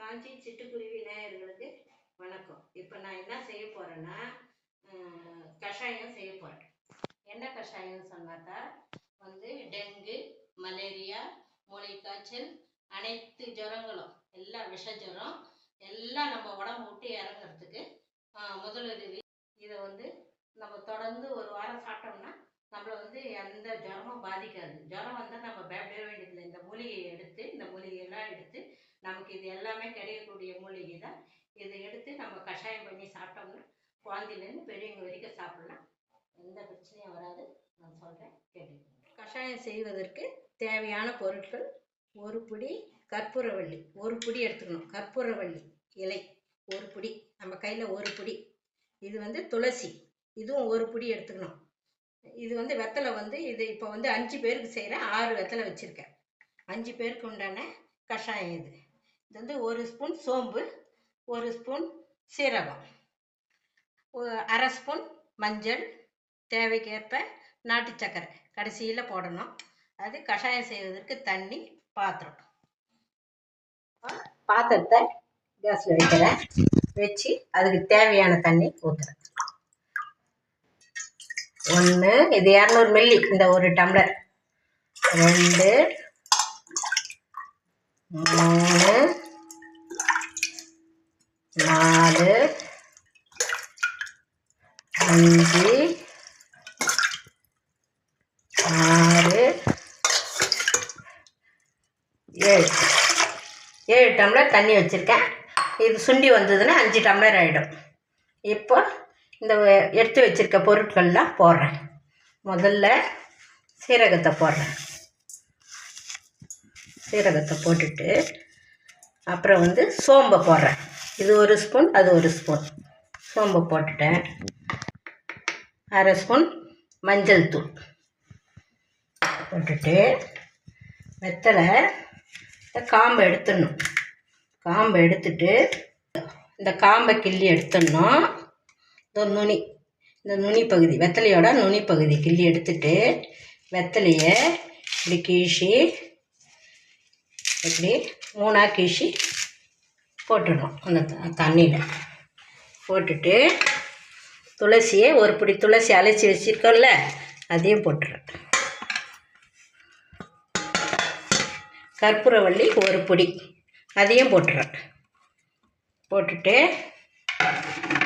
காஞ்சி சிட்டுக்குருவி நேயர்களுக்கு வணக்கம். இப்போ நான் என்ன செய்ய போகிறேன்னா கஷாயம் செய்ய போகிறேன் என்ன கஷாயம்னு சொன்னாக்கா வந்து டெங்கு மலேரியா மூளை காய்ச்சல் அனைத்து ஜுரங்களும் எல்லா விஷ ஜுரம் எல்லாம் நம்ம உடம்பு விட்டு இறங்குறதுக்கு முதலுதவி. இதை வந்து நம்ம தொடர்ந்து ஒரு வாரம் சாப்பிட்டோம்னா நம்மளை வந்து எந்த ஜுரமும் பாதிக்காது. ஜுரம் வந்தால் நம்ம பயப்பட வேண்டியதில்லை இந்த மூலிகையை எடுத்து இந்த மூலிகையெல்லாம் எடுத்து நமக்கு இது எல்லாமே கிடைக்கக்கூடிய மூலிகை தான் இதை எடுத்து நம்ம கஷாயம் பண்ணி சாப்பிட்டோம்னா குழந்தையிலேருந்து பெரியவங்க வரைக்கும் சாப்பிடலாம். எந்த பிரச்சனையும் வராது. நான் சொல்கிறேன் கேட்டுக்கோங்க. கஷாயம் செய்வதற்கு தேவையான பொருட்கள் ஒரு பிடி கற்பூரவள்ளி ஒரு பிடி எடுத்துக்கணும். கற்பூரவள்ளி இலை ஒரு பிடி. நம்ம கையில் ஒரு பிடி. இது வந்து துளசி. இதுவும் ஒரு பிடி எடுத்துக்கணும். இது வந்து வெத்தலை வந்து இது இப்போ வந்து அஞ்சு பேருக்கு செய்கிறேன் ஆறு வெத்தலை வச்சுருக்கேன். அஞ்சு பேருக்கு உண்டான கஷாயம் இது. இது வந்து ஒரு ஸ்பூன் சோம்பு ஒரு ஸ்பூன் சீரகம் அரை ஸ்பூன் மஞ்சள் தேவைக்கேற்ப நாட்டு சக்கரை. கடைசியில் போடணும். அது கஷாயம் செய்வதற்கு தண்ணி பாத்திரம். பாத்திரத்தை கேஸில் வைக்கிறேன். வச்சு அதுக்கு தேவையான தண்ணி ஊற்றுறேன் ஒன்று இது இரநூறு மில்லி இந்த ஒரு டம்ளர். ரெண்டு மூணு நாலு. அஞ்சு. ஆறு. ஏழு. ஏழு டம்ளர் தண்ணி வச்சுருக்கேன். இது சுண்டி வந்ததுன்னா அஞ்சு டம்ளர் ஆகிடும் இப்போ இந்த எடுத்து வச்சிருக்க பொருட்கள்லாம் போடுறேன். முதல்ல சீரகத்தை போடுறேன். சீரகத்தை போட்டுட்டு அப்புறம் வந்து சோம்பை போடுறேன். இது ஒரு ஸ்பூன் அது ஒரு ஸ்பூன். சோம்பை போட்டுட்டேன். அரை ஸ்பூன் மஞ்சள் தூள் போட்டுட்டு வெத்தலை இந்த காம்பை எடுத்துடணும். காம்பை எடுத்துட்டு இந்த காம்பை கிள்ளி எடுத்துடணும். இந்த நுனி இந்த நுனி பகுதி வெத்தலையோட நுனி பகுதி கிள்ளி எடுத்துட்டு வெத்தலையை இப்படி கீழ்ச்சி இப்படி மூணாக கீசி போட்டுடணும். அந்த தண்ணியில். போட்டுட்டு துளசியை ஒரு பிடி துளசி அழைச்சி வச்சிருக்கோம்ல அதையும் போட்டுறேன். கற்பூரவள்ளி ஒரு பொடி அதையும் போட்டுறேன். போட்டுட்டு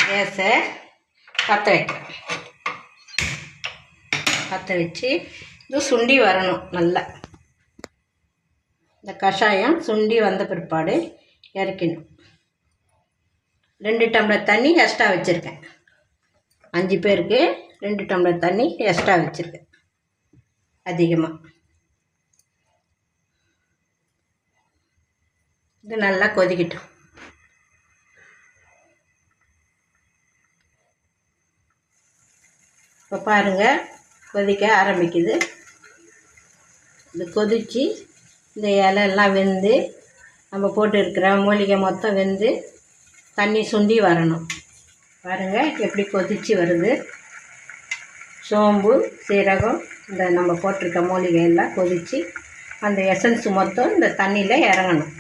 கேஸை பற்ற வைக்கிறேன். பற்ற வச்சு இது சுண்டி வரணும் நல்லா. இந்த கஷாயம் சுண்டி வந்த பிற்பாடு இறக்கணும் ரெண்டு டம்ளர் தண்ணி எக்ஸ்ட்ரா வச்சுருக்கேன். அஞ்சு பேருக்கு ரெண்டு டம்ளர் தண்ணி எக்ஸ்ட்ரா வச்சுருக்கேன். அதிகமாக இது நல்லா கொதிக்கட்டும். இப்போ பாருங்கள் கொதிக்க ஆரம்பிக்குது. இது கொதித்து இந்த இலையெல்லாம் வெந்து நம்ம போட்டு இருக்கிற மூலிகை மொத்தம் வெந்து தண்ணி சுண்டி வரணும். பாருங்கள் எப்படி கொதித்து வருது. சோம்பு சீரகம் இந்த நம்ம போட்டிருக்க மூலிகை எல்லாம் கொதித்து அந்த எசன்ஸ் மொத்தம் இந்த தண்ணியில் இறங்கணும்.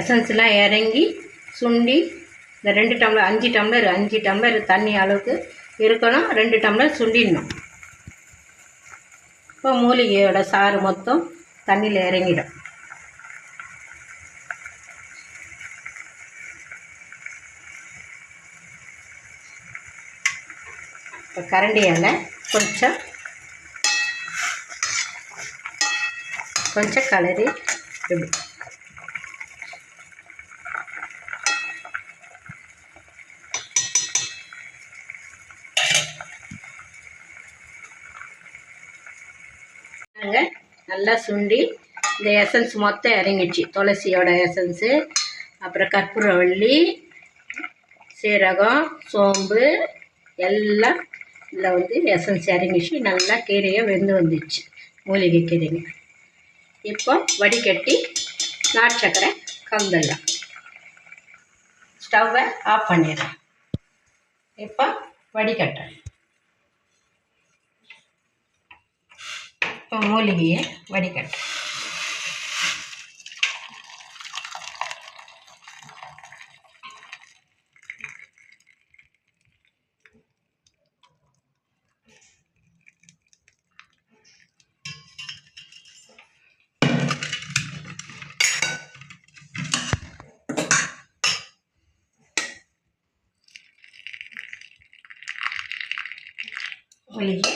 எசன்ஸ்லாம் இறங்கி சுண்டி இந்த ரெண்டு டம்ளர் அஞ்சு டம்ளர் அஞ்சு டம்ளர் தண்ணி அளவுக்கு இருக்கணும். ரெண்டு டம்ளர் சுண்டிடணும். இப்போ மூலிகையோட சாறு மொத்தம் தண்ணியில் இறங்கிடும். இப்போ கரண்டியால் கொஞ்சம் கொஞ்சம் கலரி இப்படி பாருங்க நல்லா சுண்டி இந்த எசன்ஸ் மொத்தம் இறங்கிடுச்சு. துளசியோட எசன்ஸு அப்புறம் கற்பூரவள்ளி சீரகம் சோம்பு எல்லாம் இதில் வந்து எசன்ஸ் இறங்கிச்சு நல்லா கீரையை வெந்து வந்துடுச்சு. மூலிகை கீரைங்க. இப்போ வடிகட்டி நாட்டு சக்கரை கலந்துடலாம். ஸ்டவ்வை ஆஃப் பண்ணிடுறேன் இப்போ வடிகட்டுறேன் இப்போ மூலிகையை வடிகட்டு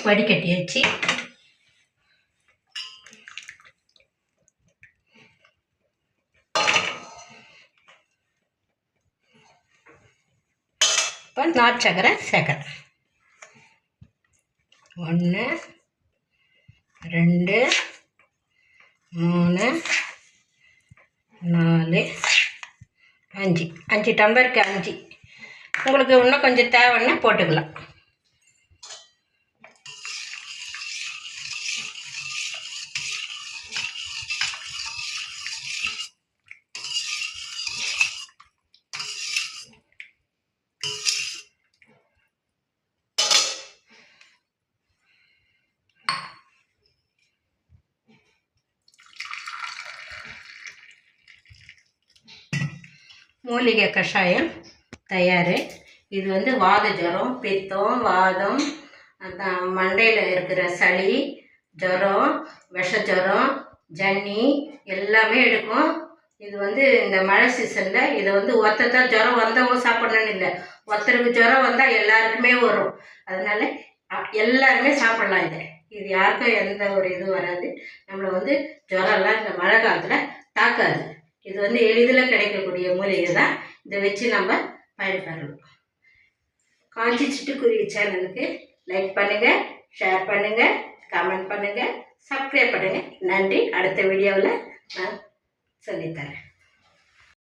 வடிகட்டி வச்சு இப்போ நாட்டு சக்கரை ஒன்று ரெண்டு மூணு நாலு அஞ்சு. அஞ்சு டம்பருக்கு அஞ்சு. உங்களுக்கு இன்னும் கொஞ்சம் தேவைன்னா போட்டுக்கலாம். மூலிகை கஷாயம் தயார். இது வந்து வாத ஜுரம் பித்தம் வாதம் அதான் மண்டையில் இருக்கிற சளி ஜுரம் விஷ ஜுரம் ஜன்னி எல்லாமே எடுக்கும். இது வந்து இந்த மழை சீசனில் இதை வந்து ஒத்தத்தான் ஜுரம் வந்தவங்க சாப்பிடணும்னு இல்லை. ஒருத்தருக்கு ஜுரம் வந்தால் எல்லாருக்குமே வரும். அதனால எல்லாருமே சாப்பிட்லாம் இதை. இது யாருக்கும் எந்த ஒரு இதுவும் வராது. நம்மளை வந்து ஜுரம்லாம் இந்த மழை காலத்தில் தாக்காது. இது வந்து எளிதில் கிடைக்கக்கூடிய மூலிகை தான் இதை வச்சு நம்ம பயன்பெறலாம் காஞ்சி சிட்டுக்குருவி சேனலுக்கு லைக் பண்ணுங்கள் ஷேர் பண்ணுங்கள் கமெண்ட் பண்ணுங்கள் சப்ஸ்கிரைப் பண்ணுங்கள் நன்றி. அடுத்த வீடியோவில் நான் சொல்லித்தரேன்.